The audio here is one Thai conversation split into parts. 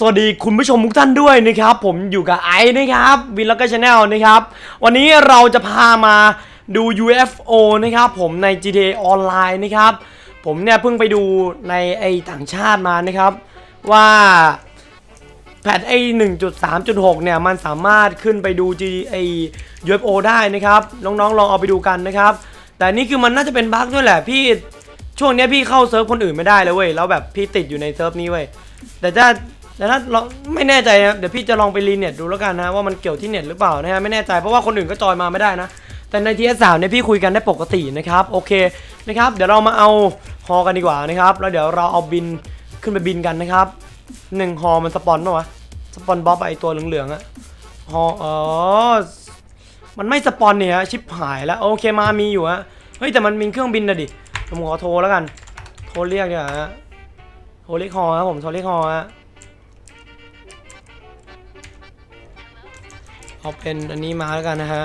สวัสดีคุณผู้ชมทุกท่านด้วยนะครับ ผมอยู่กับไอซ์นะครับวินล็อกเกอร์ชาแนลนะครับวันนี้เราจะพามาดู UFO นะครับผมใน GTA ออนไลน์นะครับ ผมเนี่ยเพิ่งไปดูในไอต่างชาติมานะครับ ว่าแพทไอ1.3.6 เนี่ยมันสามารถขึ้นไปดู G ไอ UFO ได้นะครับ น้องๆ ลองเอาไปดูกันนะครับ แต่นี่คือมันน่าจะเป็นบั๊กด้วยแหละพี่ช่วงนี้พี่เข้าเซิร์ฟคนอื่นไม่ได้เลยเว้ยแล้วแบบพี่ติดอยู่ในเซิร์ฟนี้เว้ยแต่ถ้า แต่ถ้าลองไม่แน่ใจนะเดี๋ยวพี่จะลองไปรีเน็ตดูแล้วกันนะว่ามันเกี่ยวที่เน็ตหรือเปล่านะฮะไม่แน่ใจเพราะว่าคนอื่นก็จอยมาไม่ได้นะ แต่ในทีเอสามเนี่ยพี่คุยกันได้ปกตินะครับโอเคนะครับเดี๋ยวเรามาเอาฮอกันดีกว่านะครับแล้วเดี๋ยวเราเอาบินขึ้นไปบินกันนะครับหนึ่งฮอมันสปอนป่าวะสปอนบ๊อบไอตัวเหลืองๆอะฮออ๋อมันไม่สปอนเนี่ยฮะชิปหายแล้วโอเคมามีอยู่ฮะเฮ้ยแต่มันมีเครื่องบินนะดิผมขอโทรแล้วกัน โทรเรียกเนี่ยฮะโทรเรียกฮอครับผมโทรเรียกฮอฮะ เอาเป็นอันนี้มาแล้วกันนะฮะ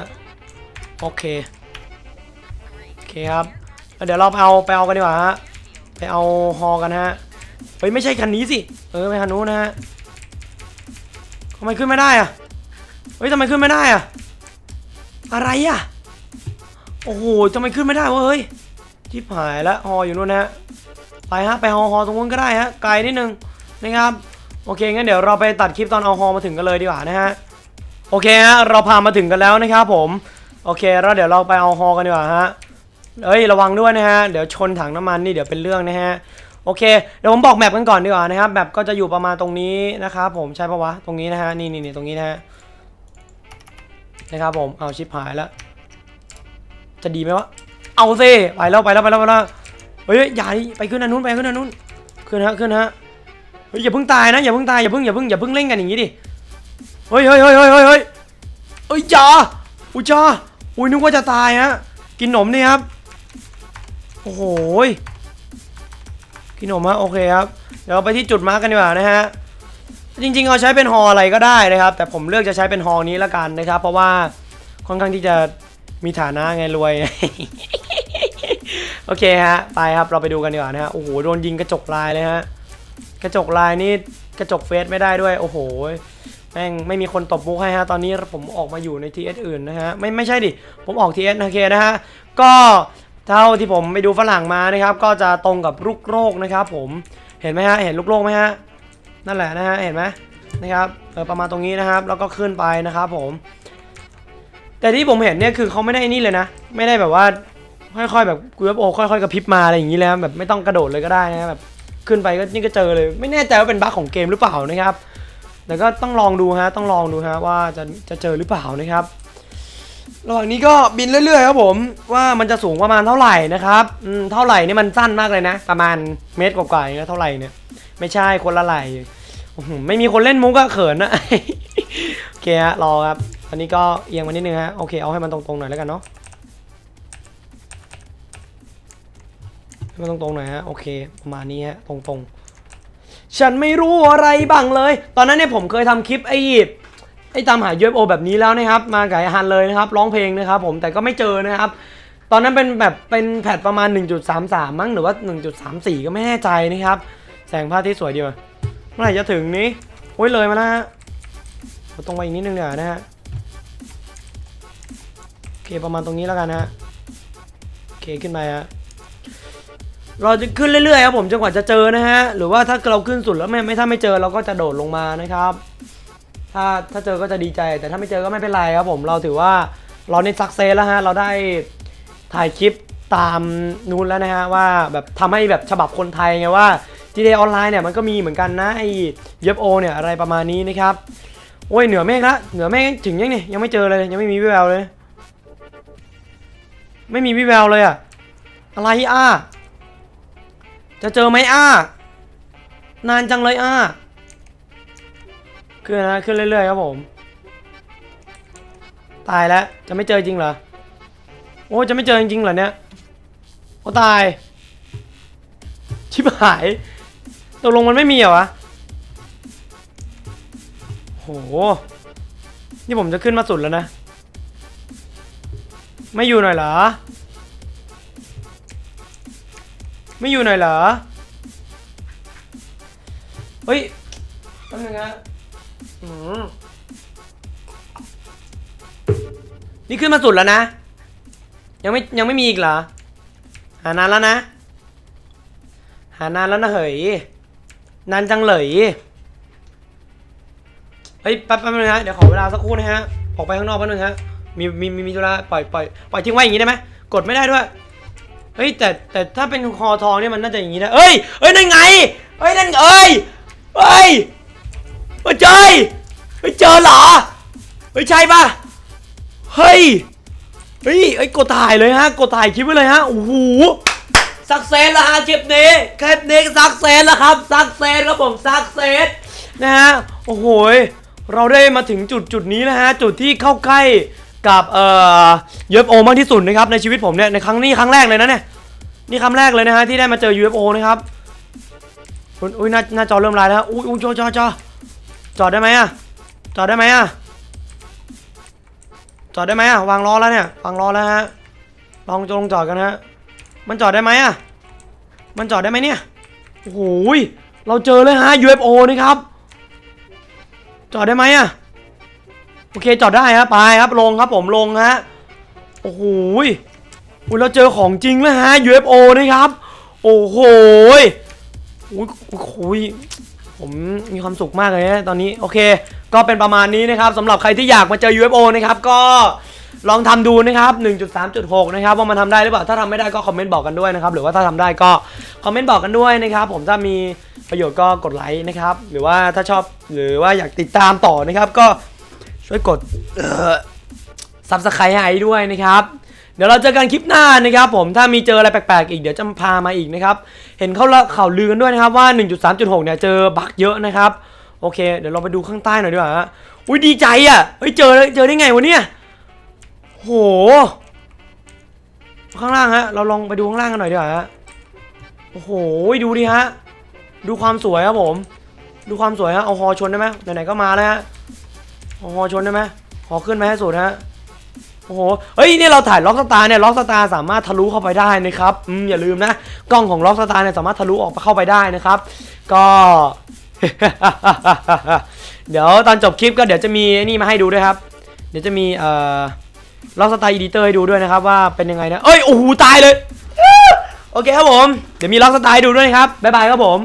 โอเค โอเคครับแล้วเดี๋ยวเราไปเอาไปเอากันดีกว่าฮะ ไปเอาฮอกันฮะ เฮ้ยไม่ใช่คันนี้สิ เออไปคันนู้นนะฮะทำไมขึ้นไม่ได้อะเฮ้ยทำไมขึ้นไม่ได้อะอะไรอะโอ้โหทำไมขึ้นไม่ได้วะเฮ้ยชิบหายแล้วฮออยู่นู่นนะฮะ ไปฮะไปฮอฮอตรงนู้นก็ได้ฮะ ไกลนิดนึงนะครับ โอเคงั้นเดี๋ยวเราไปตัดคลิปตอนเอาฮอมาถึงกันเลยดีกว่านะฮะ โอเคฮะเราพามาถึงกันแล้วนะครับผม โอเคแล้วเดี๋ยวเราไปเอาฮอกันดีกว่าฮะเอ้ยระวังด้วยนะฮะเดี๋ยวชนถังน้ำมันนี่เดี๋ยวเป็นเรื่องนะฮะโอเคเดี๋ยวผมบอกแมปกันก่อนดีกว่านะครับแมปก็จะอยู่ประมาณตรงนี้นะครับผมใช่ปะวะตรงนี้นะฮะนี่นี่นี่ตรงนี้นะฮะนะครับผมเอาชิปหายแล้ว จะดีไหมวะเอาซิไปแล้วไปแล้วไปแล้วไปแล้วเฮ้ยอย่าไปขึ้นอันนู้นไปขึ้นอันนู้นขึ้นฮะขึ้นฮะเฮ้ยอย่าเพิ่งตายนะอย่าเพิ่งตายอย่าเพิ่งอย่าเพิ่งอย่าเพิ่งเล่นกันอย่างนี้ดิ เฮ้ยเฮ้ยเฮ้ยเฮ้ยเฮ้ยเฮ้ยเอ้ยจ้าอุ้ยจ้าอุ้ยนึกว่าจะตายฮะกินขนมนี่ครับโอ้โหกินขนมฮะโอเคครับเดี๋ยวไปที่จุดมาร์กกันดีกว่านะฮะจริงๆเอาใช้เป็นฮออะไรก็ได้นะครับ แต่ผมเลือกจะใช้เป็นฮอนี้ละกันนะครับ เพราะว่าค่อนข้างที่จะมีฐานะไงรวยโอเคฮะไปครับเราไปดูกันดีกว่านะฮะโอ้โหโดนยิงกระจกลายเลยฮะกระจกลายนี่กระจกเฟซไม่ได้ด้วย โอ้โห แม่งไม่มีคนตบมุกให้ฮะตอนนี้ผมออกมาอยู่ใน TS อื่นนะฮะไม่ไม่ใช่ดิ ผมออก TS โอเคนะฮะก็เท่าที่ผมไปดูฝรั่งมานะครับ ก็จะตรงกับลูกโรคนะครับ ผมเห็นไหมฮะเห็นลูกโรคไหมฮะนั่นแหละนะฮะเห็นไหมนะครับเออประมาณตรงนี้นะครับ แล้วก็ขึ้นไปนะครับผม แต่ที่ผมเห็นเนี่ยคือเขาไม่ได้นี่เลยนะ ไม่ได้แบบว่าค่อยๆ แบบกูโอค่อยๆกระพริบมาอะไรอย่างนี้เลยนะแบบไม่ต้องกระโดดเลยก็ได้นะแบบขึ้นไปก็นี่ก็เจอเลย ไม่แน่ใจว่าเป็นบั๊กของเกมหรือเปล่านะครับ แต่ก็ต้องลองดูฮะต้องลองดูฮะว่าจะจะเจอหรือเปล่านะครับระหว่างนี้ก็บินเรื่อยๆครับผมว่ามันจะสูงประมาณเท่าไหร่นะครับอืมเท่าไหร่นี่มันสั้นมากเลยนะ ประมาณเมตรกว่าๆอย่เงี้ยเท่าไหร่เนี่ยไม่ใช่คนละไหลไม่มีคนเล่นมุกก็เขินนะโอเคฮะรอครับอันนี้ก็เอียงมานิดนึงฮะโอเคเอาให้มันตรงๆหน่อยแล้วกันเนาะให้มันตรงๆหน่อยฮะโอเคประมาณนี้ฮะตรงๆ ฉันไม่รู้อะไรบ้างเลย ตอนนั้นเนี่ยผมเคยทำคลิปไอ้ไอ้ตามหา UFO แบบนี้แล้วนะครับ มาไอ้ฮันเลยนะครับ ร้องเพลงนะครับผมแต่ก็ไม่เจอนะครับ ตอนนั้นเป็นแบบเป็นแพทประมาณ 1.33 มั้งหรือว่า 1.34 ก็ไม่แน่ใจนะครับ แสงพระอาที่สวยดีว่ะเมื่อไหร่จะถึงนี้โอ้ยเลยมาแล้วฮะตรงไปอีกนิดนึงเดี๋ยวนะฮะโอเคประมาณตรงนี้แล้วกันนะฮะโอเคขึ้นไปฮะ เราจะขึ้นเรื่อยๆครับผมจนกว่าจะเจอนะฮะหรือว่าถ้าเราขึ้นสุดแล้วไม่ไม่ถ้าไม่เจอเราก็จะโดดลงมานะครับ ถ้าถ้าเจอก็จะดีใจ แต่ถ้าไม่เจอก็ไม่เป็นไรครับผมเราถือว่าเราในซักเซสแล้วฮะเราได้ถ่ายคลิปตามนู้นแล้วนะฮะว่าแบบทำให้แบบฉบับคนไทยไงว่า GTA ออนไลน์เนี่ยมันก็มีเหมือนกันนะไอ้ UFO เนี่ยอะไรประมาณนี้นะครับโอ้ยเหนือเมฆละเหนือเมฆถึงยังนี่ยังไม่เจอเลยยังไม่มีวิแววเลย ไม่มีวิแววเลยอะอะไรอะ จะเจอไหมอ้านานจังเลยอ้าขึ้นนะขึ้นเรื่อยๆครับผม ตายแล้วจะไม่เจอจริงเหรอโอ้จะไม่เจอจริงๆเหรอเนี่ยโอ้ตาย ชิบหายตกลงมันไม่มีเหรอวะโหนี่ผมจะขึ้นมาสุดแล้วนะ ไม่อยู่หน่อยเหรอ ไม่อยู่หน่อยเหรอ เฮ้ยป๊บนึงฮะอืมนี่ขึ้นมาสุดแล้วนะ ยังไม่ยังไม่มีอีกเหรอ หานานแล้วนะ หานานแล้วนะเหยนานจังเลยเฮ้ยแป๊บแป๊บนึงฮะเดี๋ยวขอเวลาสักครู่นะฮะออกไปข้างนอกแป๊บนึงฮะมีมีมีมีธุระปล่อยปล่อยปล่อยทิ้งไว้อย่างนี้ได้ไหมกดไม่ได้ด้วย เฮ้ยแต่แต่ถ้าเป็นคอทองเนี่ยมันน่าจะอย่างนี้นะเอ้ยเอ้ยนั่นไงเอ้ยนั่นเอ้ยเอ้ยเอ้ยเจอเฮ้ยเจอเหรอเฮ้ยใช่ปะเฮ้ยเฮ้ยไอ้ยกดถ่ายเลยฮะกดถ่ายคลิปไว้เลยฮะโอ้โหสักเซนแล้วฮะคลิปนี้คลิปนี้สักเซนแล้วครับสักเซนครับผมสักเซนนะฮะโอ้โหเราได้มาถึงจุดจุดนี้นะฮะจุดที่เข้าใกล้ กับเอ่อเยฟโอมากที่สุดนะครับในชีวิตผมเนี่ยในครั้งนี้ครั้งแรกเลยนะเนี่ยนี่คำแรกเลยนะฮะที่ได้มาเจอ UFO นะครับอุ้ยหน้าหน้าจอเริ่มลายแล้วอุ้ยอุ้ยจอจอจอจอดได้ไหมอะจอดได้ไหมอะจอดได้ไหมอะวางล้อแล้วเนี่ยวางล้อแล้วฮะลองจะลงจอดกันฮะมันจอดได้ไหมอะมันจอดได้ไหมเนี่ยโอ้โหยเราเจอเลยฮะ UFO นี่ครับจอดได้ไหมอะ โอเคจอดได้ฮะไปครับลงครับผมลงฮะโอ้โหอุ้ยเราเจอของจริงแล้วฮะ UFO นะครับ โอ้โหอุ้ยอุ้ยผมมีความสุขมากเลยนะตอนนี้โอเค ก็เป็นประมาณนี้นะครับสำหรับใครที่อยากมาเจอ UFO นะครับก็ลองทำดูนะครับ 1.3.6 นะครับว่ามันทำได้หรือเปล่า ถ้าทำไม่ได้ก็คอมเมนต์บอกกันด้วยนะครับ หรือว่าถ้าทำได้ก็คอมเมนต์บอกกันด้วยนะครับ ผมถ้ามีประโยชน์ก็กดไลค์นะครับ หรือว่าถ้าชอบหรือว่าอยากติดตามต่อนะครับ ก็ ช่วยกดซับสไครต์ให้ด้วยนะครับ เดี๋ยวเราเจอกันคลิปหน้านะครับผมถ้ามีเจออะไรแปลกๆอีกเดี๋ยวจะพามาอีกนะครับ เห็นเขาละข่าวลือกันด้วยนะครับว่า 1.3.6 เนี่ยเจอบั๊กเยอะนะครับ โอเค เดี๋ยวเราไปดูข้างใต้หน่อยดีกว่าฮะอุ้ยดีใจอะเฮ้ยเจอเจอได้ไงวะเนี่ยโห ข้างล่างฮะ เราลองไปดูข้างล่างกันหน่อยดีกว่าฮะโอ้โหดูดิฮะ ดูความสวยครับผม ดูความสวยฮะ เอาฮอชนได้ไหมไหนๆก็มาแล้วฮะ อาฮอชนได้ไหมฮอขึ้นไหมให้สุดฮะโอ้โห เฮ้ย นี่เราถ่ายล็อกสตาร์เนี่ย ล็อกสตาร์สามารถทะลุเข้าไปได้นะครับ อืม อย่าลืมนะ กล้องของล็อกสตาร์เนี่ยสามารถทะลุออกเข้าไปได้นะครับ ก็ เดี๋ยวตอนจบคลิปก็เดี๋ยวจะมีนี่มาให้ดูด้วยครับ เดี๋ยวจะมีเอ่อ ล็อกสตาร์อีดิเตอร์ให้ดูด้วยนะครับว่าเป็นยังไงนะ เอ้ย โอ้โห ตายเลย โอเคครับผม เดี๋ยวมีล็อกสตาร์ให้ดูด้วยนะครับ บ๊ายบายครับผม